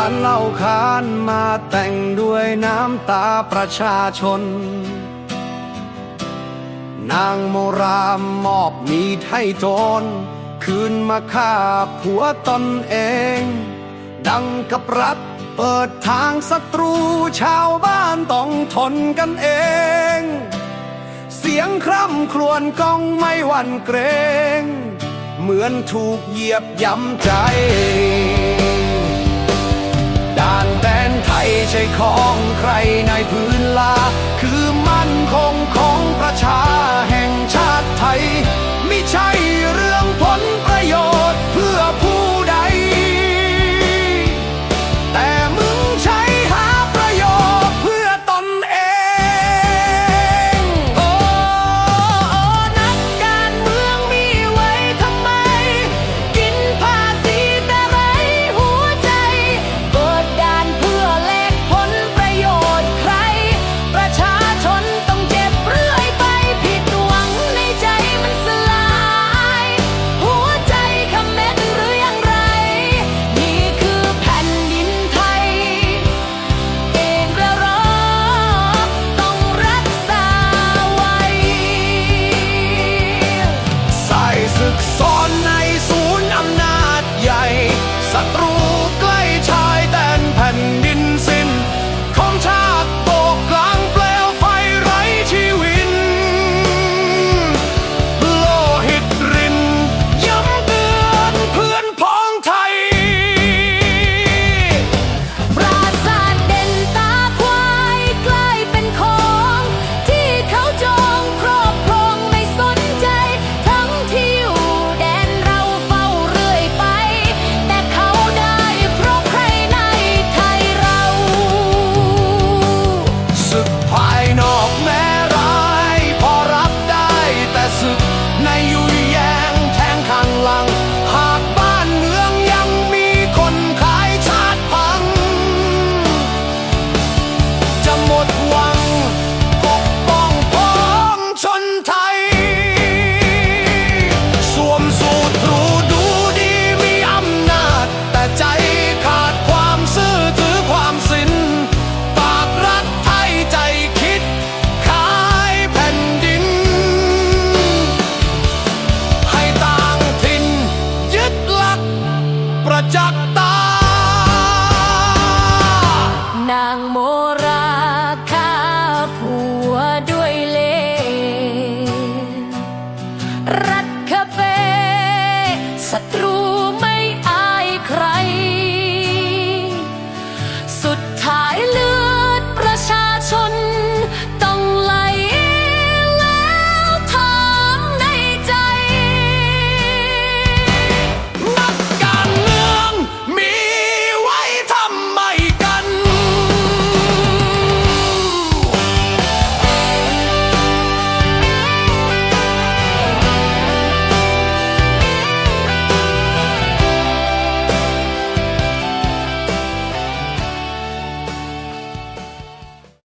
พันเล่าขานมาแต่งด้วยน้ำตาประชาชน นางโมรามมอบมีดให้โจนคืนมาฆ่าผัวตนเอง ดังกับรัฐเปิดทางศัตรูชาวบ้านต้องทนกันเอง เสียงคร่ำครวญก้องไม่หวั่นเกรง เหมือนถูกเหยียบย้ำใจ ด่านแดนไทยใช่ของใครในพื้นลา คือมั่นคงของประชา ta. Nàng mô